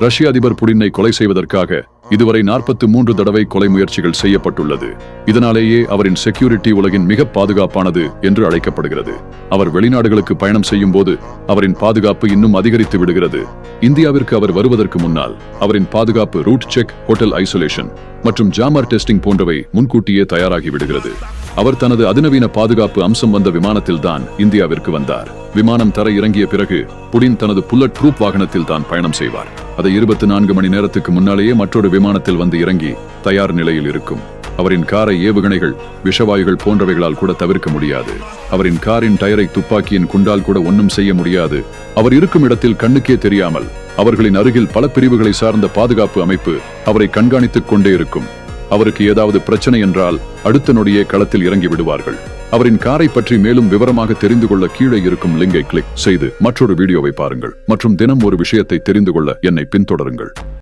ரஷ்ய அதிபர் புடினை கொலை செய்வதற்காக இதுவரை நாற்பத்தி மூன்று தடவை கொலை முயற்சிகள் செய்யப்பட்டுள்ளது. இதனாலேயே அவரின் செக்யூரிட்டி உலகின் மிக பாதுகாப்பானது என்று அழைக்கப்படுகிறது. அவர் வெளிநாடுகளுக்கு பயணம் செய்யும் போது அவரின் பாதுகாப்பு இன்னும் அதிகரித்து விடுகிறது. இந்தியாவிற்கு அவர் வருவதற்கு முன்னால் அவரின் பாதுகாப்பு ரூட் செக் ஹோட்டல் ஐசோலேஷன் மற்றும் ஜாமர் டெஸ்டிங் போன்றவை முன்கூட்டியே தயாராகி விடுகிறது. அவர் தனது அதிநவீன பாதுகாப்பு அம்சம் வந்த விமானத்தில் தான் இந்தியாவிற்கு வந்தார். விமானம் தர இறங்கிய பிறகு புடின் தனது புல்லட் ப்ரூப் வாகனத்தில் தான் பயணம் செய்வார். அதை இருபத்தி நான்கு மணி நேரத்துக்கு முன்னாலேயே மற்றொரு விமானத்தில் வந்து இறங்கி தயார் நிலையில் இருக்கும். அவரின் காரை ஏவுகணைகள் விஷவாயுகள் போன்றவைகளால் கூட தவிர்க்க முடியாது. அவரின் காரின் டயரை துப்பாக்கியின் குண்டால் கூட ஒன்றும் செய்ய முடியாது. அவர் இருக்கும் இடத்தில் கண்ணுக்கே தெரியாமல் அவர்களின் அருகில் பல பிரிவுகளை சார்ந்த பாதுகாப்பு அமைப்பு அவரை கண்காணித்துக் கொண்டே இருக்கும். அவருக்கு ஏதாவது பிரச்சனை என்றால் அடுத்த நொடியே களத்தில் இறங்கி விடுவார்கள். அவரின் காரை பற்றி மேலும் விவரமாக தெரிந்து கொள்ள கீழே இருக்கும் லிங்கை கிளிக் செய்து மற்றொரு வீடியோவை பாருங்கள். மற்றும் தினம் ஒரு விஷயத்தை தெரிந்து கொள்ள என்னை பின்தொடருங்கள்.